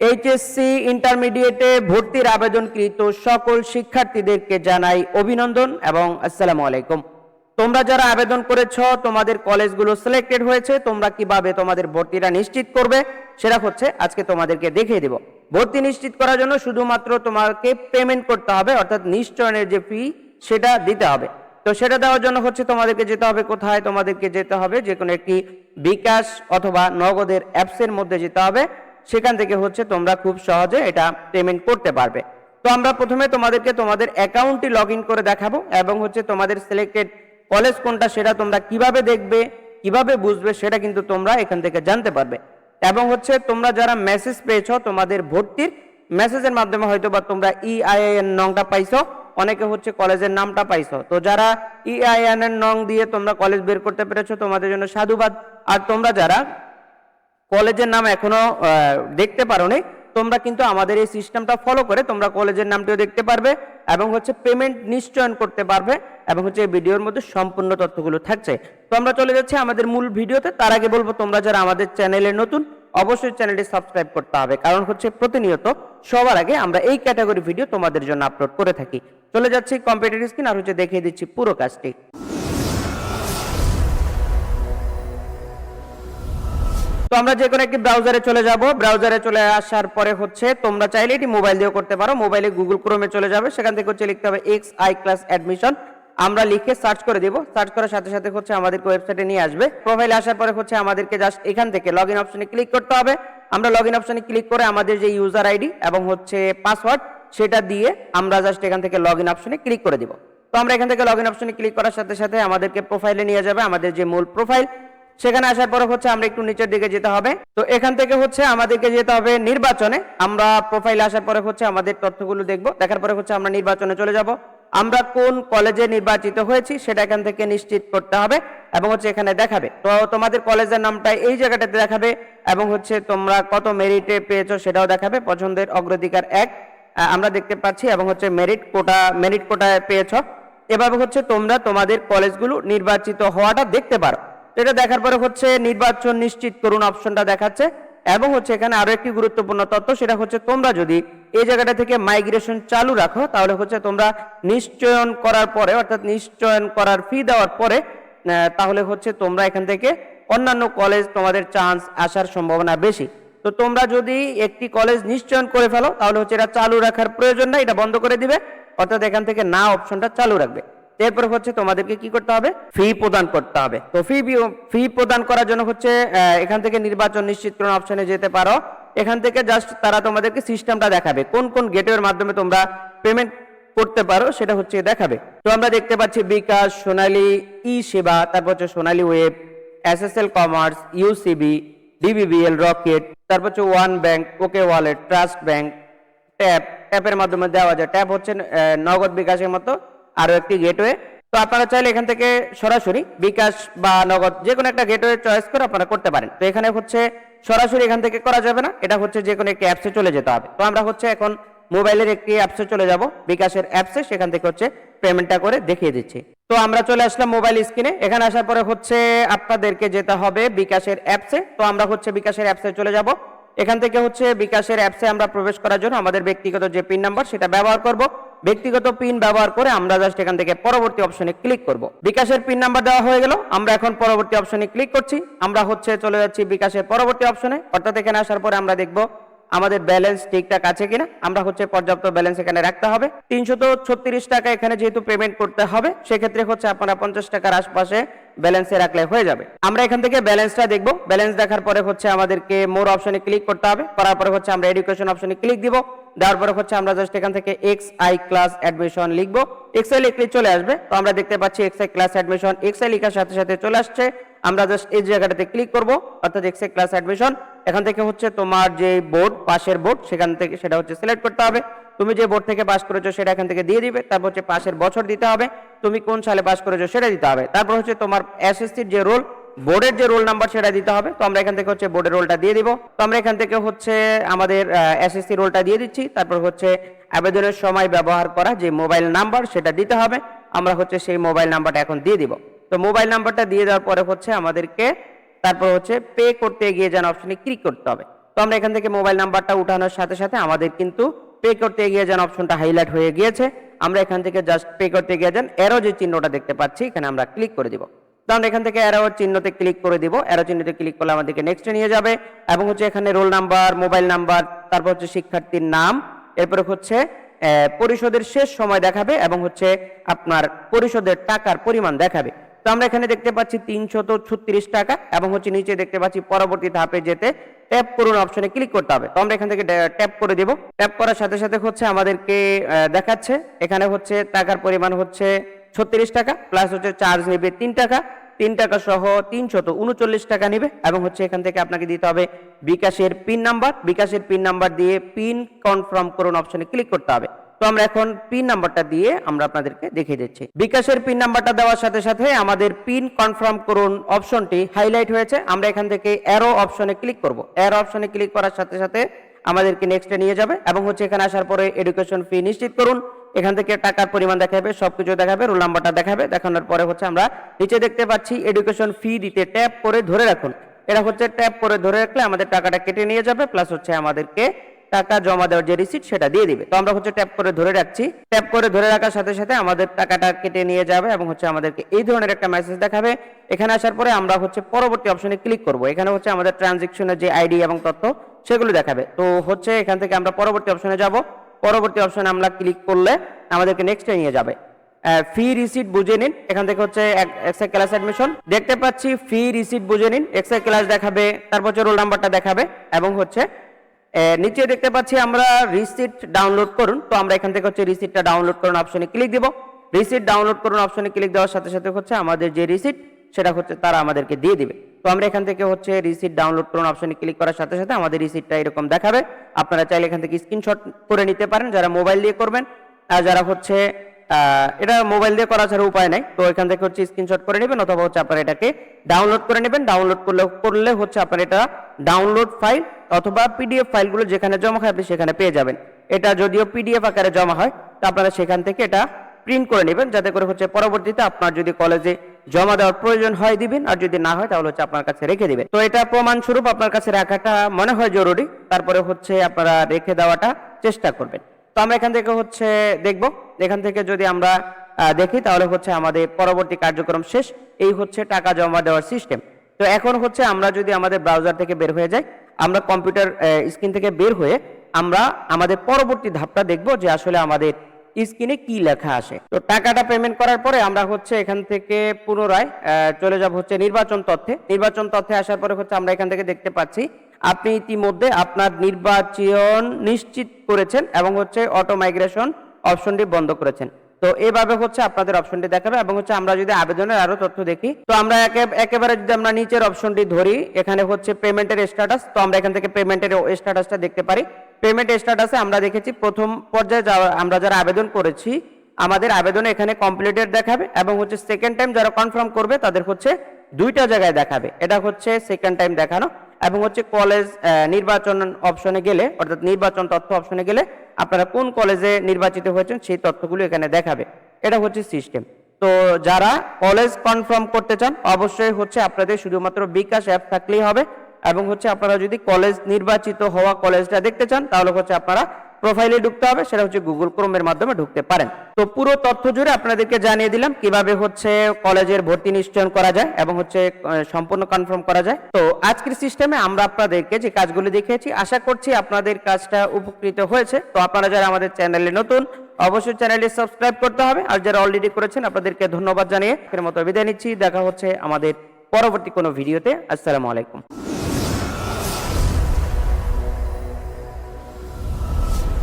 HSC ইন্টারমিডিয়েটে ভর্তির আবেদনকৃত সকল শিক্ষার্থীদেরকে জানাই অভিনন্দন এবং আসসালামু আলাইকুম। তোমরা যারা আবেদন করেছ, তোমাদের কলেজগুলো সিলেক্টেড হয়েছে, তোমরা কীভাবে তোমাদের ভর্তিটা নিশ্চিত করবে, সেটা হচ্ছে আজকে তোমাদেরকে দেখিয়ে দেব। ভর্তি নিশ্চিত করার জন্য শুধুমাত্র তোমাকে পেমেন্ট করতে হবে, অর্থাৎ নিশ্চয়নের যে ফি সেটা দিতে হবে। তো সেটা দেওয়ার জন্য হচ্ছে তোমাদেরকে যেতে হবে কোথায়? তোমাদেরকে যেতে হবে যে কোনো একটি বিকাশ অথবা নগদের অ্যাপসের মধ্যে যেতে হবে। সেখান থেকে হচ্ছে তোমরা খুব সহজে এটা পেমেন্ট করতে পারবে। তো আমরা প্রথমে তোমাদেরকে তোমাদের অ্যাকাউন্টটি লগ করে দেখাবো এবং হচ্ছে তোমাদের সিলেক্টেড কলেজ কোনটা সেটা তোমরা কীভাবে দেখবে, কীভাবে বুঝবে সেটা কিন্তু তোমরা এখান থেকে জানতে পারবে। এবং হচ্ছে তোমরা যারা মেসেজ পেয়েছ, তোমাদের ভর্তির মেসেজের মাধ্যমে হয়তো বা তোমরা E ইআইএন নংটা পাইছো, অনেকে হচ্ছে কলেজের নামটা পাইছো। তো যারা E ইআইএন এর নং দিয়ে তোমরা কলেজ বের করতে পেরেছ, তোমাদের জন্য সাধুবাদ। আর তোমরা যারা কলেজের নাম এখনও দেখতে পারোনি। তোমরা কিন্তু আমাদের এই সিস্টেমটা ফলো করে তোমরা কলেজের নামটিও দেখতে পারবে এবং হচ্ছে পেমেন্ট নিশ্চয়ন করতে পারবে এবং হচ্ছে এই ভিডিওর মধ্যে সম্পূর্ণ তথ্যগুলো থাকছে। তো আমরা চলে যাচ্ছি আমাদের মূল ভিডিওতে। তার আগে বলব, তোমরা যারা আমাদের চ্যানেলে নতুন, অবশ্যই চ্যানেলটি সাবস্ক্রাইব করতে হবে। কারণ হচ্ছে প্রতিনিয়ত, সবার আগে আমরা এই ক্যাটাগরি ভিডিও তোমাদের জন্য আপলোড করে থাকি। চলে যাচ্ছি কম্পিউটার স্ক্রিন আর হচ্ছে দেখিয়ে দিচ্ছি পুরো কাজটি। তো আমরা যে কোনো একটি ব্রাউজারে চলে যাব। ব্রাউজারে চলে আসার পরে হচ্ছে তোমরা চাইলে এটি মোবাইল দিয়েও করতে পারো। মোবাইলে গুগল ক্রোমে চলে যাবে। সেখান থেকে হচ্ছে লিখতে হবে এক্স আই ক্লাস অ্যাডমিশন আমরা লিখে সার্চ করে দিব। সার্চ করার সাথে সাথে হচ্ছে আমাদেরকে ওয়েবসাইটে নিয়ে আসবে। প্রোফাইলে আসার পরে হচ্ছে আমাদেরকে জাস্ট এখান থেকে লগ ইন অপশনে ক্লিক করতে হবে। আমরা লগ ইন অপশনে ক্লিক করে আমাদের যে ইউজার আইডি এবং হচ্ছে পাসওয়ার্ড সেটা দিয়ে আমরা জাস্ট এখান থেকে লগ ইন অপশনে ক্লিক করে দিব। তো আমরা এখান থেকে লগ ইন অপশনে ক্লিক করার সাথে সাথে আমাদেরকে প্রোফাইলে নিয়ে যাবে। আমাদের যে মূল প্রোফাইল সেখানে আসার পরে হচ্ছে আমরা একটু নিচের দিকে যেতে হবে। তো এখান থেকে হচ্ছে আমাদেরকে যেতে হবে নির্বাচনে। আমরা প্রোফাইলে আসার পরে হচ্ছে আমাদের তথ্যগুলো দেখব। দেখার পরে হচ্ছে আমরা নির্বাচনে চলে যাব। আমরা কোন কলেজে নির্বাচিত হয়েছি সেটা এখান থেকে নিশ্চিত করতে হবে এবং হচ্ছে এখানে দেখাবে। তো তোমাদের কলেজের নামটা এই জায়গাটাতে দেখাবে এবং হচ্ছে তোমরা কত মেরিটে পেয়েছ সেটাও দেখাবে। পছন্দের অগ্রাধিকার এক আমরা দেখতে পাচ্ছি এবং হচ্ছে মেরিট কোটা মেরিট কোটায় পেয়েছ। এভাবে হচ্ছে তোমরা তোমাদের কলেজগুলো নির্বাচিত হওয়াটা দেখতে পারো। এটা দেখার পরে হচ্ছে নির্বাচন নিশ্চিত করুন অপশনটা দেখাচ্ছে। এবং হচ্ছে এখানে আরও একটি গুরুত্বপূর্ণ তথ্য, সেটা হচ্ছে তোমরা যদি এই জায়গাটা থেকে মাইগ্রেশন চালু রাখো, তাহলে হচ্ছে তোমরা নিশ্চয়ন করার পরে, অর্থাৎ নিশ্চয়ন করার ফি দেওয়ার পরে তাহলে হচ্ছে তোমরা এখান থেকে অন্যান্য কলেজ তোমাদের চান্স আসার সম্ভাবনা বেশি। তো তোমরা যদি একটি কলেজ নিশ্চয়ন করে ফেলো, তাহলে হচ্ছে এটা চালু রাখার প্রয়োজন নাই, এটা বন্ধ করে দিবে, অর্থাৎ এখান থেকে না অপশনটা চালু রাখবে। এরপর হচ্ছে তোমাদেরকে কি করতে হবে? ফি প্রদান করতে হবে। তো ফি ফি প্রদান করার জন্য হচ্ছে এখান থেকে নির্বাচন নিশ্চিতকরণ অপশনে যেতে পারো। এখান থেকে জাস্ট তারা তোমাদেরকে সিস্টেমটা দেখাবে। কোন কোন গেটওয়ের মাধ্যমে তোমরা পেমেন্ট করতে পারো সেটা হচ্ছে দেখাবে। তো আমরা দেখতে পাচ্ছি বিকাশ, সোনালী ই সেবা তারপর হচ্ছে Sonali web S S L commerce UCB DBBL rocket তারপর হচ্ছে one bank okay wallet trust bank tap ট্যাপের মাধ্যমে দেওয়া যায়। ট্যাপ হচ্ছে নগদ বিকাশের মতো আরও একটি গেটওয়ে তো আপনারা চাইলে এখান থেকে সরাসরি বিকাশ বা নগদ যে কোনো একটা গেটওয়ে চয়েস করে আপনারা করতে পারেন। তো এখানে হচ্ছে সরাসরি এখান থেকে করা যাবে না, এটা হচ্ছে যে কোনো একটি অ্যাপসে চলে যেতে হবে। তো আমরা হচ্ছে এখন মোবাইলের একটি অ্যাপসে চলে যাব, বিকাশের অ্যাপসে, সেখান থেকে হচ্ছে পেমেন্টটা করে দেখিয়ে দিচ্ছি। তো আমরা চলে আসলাম মোবাইল স্ক্রিনে এখানে আসার পরে হচ্ছে আপনাদেরকে যেতে হবে বিকাশের অ্যাপসে। তো আমরা হচ্ছে বিকাশের অ্যাপসে চলে যাব। এখান থেকে হচ্ছে বিকাশের অ্যাপসে আমরা প্রবেশ করার জন্য আমাদের ব্যক্তিগত যে পিন নাম্বার সেটা ব্যবহার করব। ব্যক্তিগত পিন ব্যবহার করে আমরা জাস্ট এখান থেকে পরবর্তী অপশনে ক্লিক করব। বিকাশের পিন নাম্বার দেওয়া হয়ে গেল। আমরা এখন পরবর্তী অপশনে ক্লিক করছি। আমরা হচ্ছে চলে যাচ্ছি বিকাশের পরবর্তী অপশনে অর্থাৎ এখানে আসার পরে আমরা দেখব আমাদের ব্যালেন্স ঠিকঠাক আছে কিনা, আমরা হচ্ছে পর্যাপ্ত ব্যালেন্স এখানে রাখতে হবে। তিনশত ছত্রিশ টাকা এখানে যেহেতু পেমেন্ট করতে হবে, সেক্ষেত্রে হচ্ছে আপনারা পঞ্চাশ টাকার আশপাশে ব্যালেন্সে রাখলে হয়ে যাবে। আমরা এখান থেকে ব্যালেন্সটা দেখব। ব্যালেন্স দেখার পরে হচ্ছে আমাদেরকে মোর অপশনে ক্লিক করতে হবে। করার পরে হচ্ছে আমরা এডুকেশন অপশনে ক্লিক দিব। দেওয়ার পরে হচ্ছে আমরা জাস্ট এখান থেকে এক্স আই ক্লাস অ্যাডমিশন লিখব। এক্স আই লিখলে চলে আসবে। তো আমরা দেখতে পাচ্ছি X I class admission X I লেখার সাথে সাথে চলে আসছে। আমরা জাস্ট এই জায়গাটাতে ক্লিক করব। অর্থাৎ এক্স আই ক্লাস অ্যাডমিশন এখান থেকে হচ্ছে তোমার যে বোর্ড পাশের বোর্ড সেখান থেকে সেটা হচ্ছে সিলেক্ট করতে হবে। তুমি যে বোর্ড থেকে পাস করেছ সেটা এখান থেকে দিয়ে দিবে। তারপর হচ্ছে পাশের বছর দিতে হবে। তুমি কোন সালে পাস করেছ সেটা দিতে হবে। তারপর হচ্ছে তোমার এসএসসির যে রোল বোর্ডের যে রোল নাম্বার সেটা দিতে হবে। তো আমরা এখান থেকে হচ্ছে বোর্ডের রোলটা দিয়ে দিব। তো আমরা এখান থেকে হচ্ছে আমাদের এসএসসি রোলটা দিয়ে দিচ্ছি। তারপর হচ্ছে আবেদনের সময় ব্যবহার করা যে মোবাইল নাম্বার সেটা দিতে হবে। আমরা হচ্ছে সেই মোবাইল নাম্বারটা এখন দিয়ে দিব। তো মোবাইল নাম্বারটা দিয়ে দেওয়ার পরে হচ্ছে আমাদেরকে তারপর হচ্ছে পে করতে গিয়ে যেন অপশনে ক্লিক করতে হবে। তো আমরা এখান থেকে মোবাইল নাম্বারটা উঠানোর সাথে সাথে আমাদের কিন্তু পে করতে এগিয়ে যান অপশনটা হাইলাইট হয়ে গিয়েছে। আমরা এখান থেকে জাস্ট পে করতে এগিয়ে যান এরো যে চিহ্নটা দেখতে পাচ্ছি, এখানে আমরা ক্লিক করে দিব। তো আমরা এখান থেকে অ্যারো চিহ্নতে ক্লিক করে দিব। অ্যারো চিহ্নতে ক্লিক করলে আমাদেরকে নেক্সটে নিয়ে যাবে এবং হচ্ছে এখানে রোল নাম্বার মোবাইল নাম্বার তারপর হচ্ছে শিক্ষার্থীর নাম, এরপরে হচ্ছে পরিশোধের শেষ সময় দেখাবে এবং হচ্ছে আপনার পরিশোধের টাকার পরিমাণ দেখাবে। তো আমরা এখানে দেখতে পাচ্ছি তিনশত ছত্রিশ টাকা এবং হচ্ছে নিচে দেখতে পাচ্ছি পরবর্তী ধাপে যেতে ট্যাপ করুন অপশনে ক্লিক করতে হবে। তো আমরা এখান থেকে ট্যাপ করে দেব। ট্যাপ করার সাথে সাথে হচ্ছে আমাদেরকে দেখাচ্ছে। এখানে হচ্ছে টাকার পরিমাণ হচ্ছে ছত্রিশ টাকা প্লাস হচ্ছে চার্জ নেবে তিন টাকা। তিন টাকা সহ তিনশত উনচল্লিশ টাকা নেবে এবং হচ্ছে এখান থেকে আপনাকে দিতে হবে বিকাশের পিন নাম্বার বিকাশের পিন নাম্বার দিয়ে পিন কনফার্ম করুন অপশনে ক্লিক করতে হবে। তো আমরা এখন পিন নাম্বারটা দিয়ে আমরা আপনাদেরকে দেখিয়ে দিচ্ছি। বিকাশের পিন নাম্বারটা দেওয়ার সাথে সাথে আমাদের পিন কনফার্ম করুন অপশনটি হাইলাইট হয়েছে। আমরা এখান থেকে অ্যারো অপশনে ক্লিক করব। অ্যারো অপশনে ক্লিক করার সাথে সাথে আমাদেরকে নেক্সটে নিয়ে যাবে এবং হচ্ছে এখানে আসার পরে এডুকেশন ফি নিশ্চিত করুন। এখান থেকে টাকার পরিমাণ দেখাবে, সবকিছু দেখাবে রোল নাম্বারটা দেখাবে। দেখানোর পরে হচ্ছে আমরা নিচে দেখতে পাচ্ছি এডুকেশন ফি দিতে ট্যাপ করে ধরে রাখুন। এটা হচ্ছে ট্যাপ করে ধরে রাখলে আমাদের টাকাটা কেটে নিয়ে যাবে প্লাস হচ্ছে আমাদেরকে টাকা জমা দেওয়ার যে রিসিট সেটা দিয়ে দিবে। তো আমরা হচ্ছে ট্যাপ করে ধরে রাখছি। ট্যাপ করে ধরে রাখার সাথে সাথে আমাদের টাকাটা কেটে নিয়ে যাবে এবং হচ্ছে আমাদেরকে এই ধরনের একটা মেসেজ দেখাবে। এখানে আসার পরে আমরা হচ্ছে পরবর্তী অপশনে ক্লিক করব। এখানে হচ্ছে আমাদের ট্রানজেকশনের যে আইডি এবং তথ্য সেগুলো দেখাবে। তো হচ্ছে এখান থেকে আমরা পরবর্তী অপশনে যাব। পরবর্তী অপশনে আমরা ক্লিক করলে আমাদেরকে নেক্সটে নিয়ে যাবে। ফি রিসিট বুঝে নিন। এখান থেকে হচ্ছে এক্সট্রা ক্লাস অ্যাডমিশন দেখতে পাচ্ছি ফি রিসিট বুঝে নিন। এক্সট্রা ক্লাস দেখাবে, তারপর হচ্ছে রোল নাম্বারটা দেখাবে এবং হচ্ছে নিচে দেখতে পাচ্ছি আমরা রিসিট ডাউনলোড করুন। তো আমরা এখান থেকে হচ্ছে রিসিটটা ডাউনলোড করুন অপশনে ক্লিক দিব। রিসিট ডাউনলোড করুন অপশনে ক্লিক দেওয়ার সাথে সাথে হচ্ছে আমাদের যে রিসিট সেটা হচ্ছে তারা আমাদেরকে দিয়ে দিবে। তো আমরা এখান থেকে হচ্ছে রিসিট ডাউনলোড করুন অপশনে ক্লিক করার সাথে সাথে আমাদের রিসিটটা এরকম দেখাবে। আপনারা চাইলে এখান থেকে স্ক্রিনশট করে নিতে পারেন যারা মোবাইল দিয়ে করবেন। আর যারা হচ্ছে এটা মোবাইল দিয়ে করা ছাড়া উপায় নাই। তো এখান থেকে হচ্ছে স্ক্রিনশট করে নেবেন অথবা হচ্ছে আপনারা এটাকে ডাউনলোড করে নেবেন। ডাউনলোড করলে করলে হচ্ছে আপনার এটা ডাউনলোড ফাইল অথবা পিডিএফ ফাইলগুলো যেখানে জমা হয় আপনি সেখানে পেয়ে যাবেন। এটা যদিও পিডিএফ আকারে জমা হয়, তো আপনারা সেখান থেকে এটা প্রিন্ট করে নেবেন। যাতে করে হচ্ছে পরবর্তীতে আপনার যদি কলেজে জমা দেওয়ার প্রয়োজন হয় দিবেন, আর যদি না হয় তাহলে হচ্ছে আপনার কাছে রেখে দিবেন। তো এটা প্রমাণ স্বরূপ আপনার কাছে রাখাটা মনে হয় জরুরি। তারপরে হচ্ছে আপনারা রেখে দেওয়াটা চেষ্টা করবেন। তো আমরা এখান থেকে হচ্ছে দেখব। এখান থেকে যদি আমরা দেখি, তাহলে হচ্ছে আমাদের পরবর্তী কার্যক্রম শেষ। এই হচ্ছে টাকা জমা দেওয়ার সিস্টেম তো এখন হচ্ছে আমরা যদি আমাদের ব্রাউজার থেকে বের হয়ে যাই, আমরা কম্পিউটার স্ক্রিন থেকে বের হয়ে আমরা আমাদের পরবর্তী ধাপটা দেখব যে আসলে আমাদের স্ক্রিনে কি লেখা আসে তো টাকাটা পেমেন্ট করার পরে আমরা হচ্ছে এখান থেকে পুনরায় চলে যাব হচ্ছে নির্বাচন তথ্যে। নির্বাচন তথ্যে আসার পরে হচ্ছে আমরা এখান থেকে দেখতে পাচ্ছি আপনি ইতিমধ্যে আপনার নির্বাচন নিশ্চিত করেছেন এবং হচ্ছে অটো মাইগ্রেশন অপশনটি বন্ধ করেছেন। তো এইভাবে হচ্ছে আপনাদের অপশনটি দেখাবে এবং হচ্ছে আমরা যদি আবেদনের আরও তথ্য দেখি, তো আমরা একেবারে যদি আমরা নিচের অপশনটি ধরি, এখানে হচ্ছে পেমেন্টের স্ট্যাটাস তো আমরা এখান থেকে পেমেন্টের স্ট্যাটাসটা দেখতে পারি। পেমেন্ট স্ট্যাটাসে আমরা দেখেছি প্রথম পর্যায়ে আমরা যারা আবেদন করেছি, আমাদের আবেদনে এখানে কমপ্লিটেড দেখাবে এবং হচ্ছে সেকেন্ড টাইম যারা কনফার্ম করবে, তাদের হচ্ছে দুইটা জায়গায় দেখাবে। এটা হচ্ছে সেকেন্ড টাইম দেখানো। এবং হচ্ছে কলেজ নির্বাচন অপশনে গেলে, অর্থাৎ নির্বাচন তথ্য অপশনে গেলে আপনারা কোন কলেজে নির্বাচিত হয়েছেন সেই তথ্যগুলো এখানে দেখাবে। এটা হচ্ছে সিস্টেম তো যারা কলেজ কনফার্ম করতে চান, অবশ্যই হচ্ছে আপনাদের শুধুমাত্র বিকাশ অ্যাপ থাকলেই হবে এবং হচ্ছে আপনারা যদি কলেজ নির্বাচিত হওয়া কলেজটা দেখতে চান, তাহলে হচ্ছে আপনারা প্রোফাইলে ঢুকতে হবে, সেটা হচ্ছে গুগল ক্রোমের মাধ্যমে ঢুকতে পারেন। তো পুরো তথ্য জুড়ে আপনাদেরকে জানিয়ে দিলাম কীভাবে হচ্ছে কলেজের ভর্তি নিশ্চয়ন করা যায় এবং হচ্ছে সম্পূর্ণ কনফার্ম করা যায়। তো আজকের সিস্টেমে আমরা আপনাদেরকে যে কাজগুলো দেখিয়েছি, আশা করছি আপনাদের কাজটা উপকৃত হয়েছে। তো আপনারা যারা আমাদের চ্যানেলে নতুন, অবশ্যই চ্যানেলটি সাবস্ক্রাইব করতে হবে। আর যারা অলরেডি করেছেন, আপনাদেরকে ধন্যবাদ জানিয়ে এর মতো বিদায় নিচ্ছি। দেখা হচ্ছে আমাদের পরবর্তী কোনো ভিডিওতে আসসালামু আলাইকুম।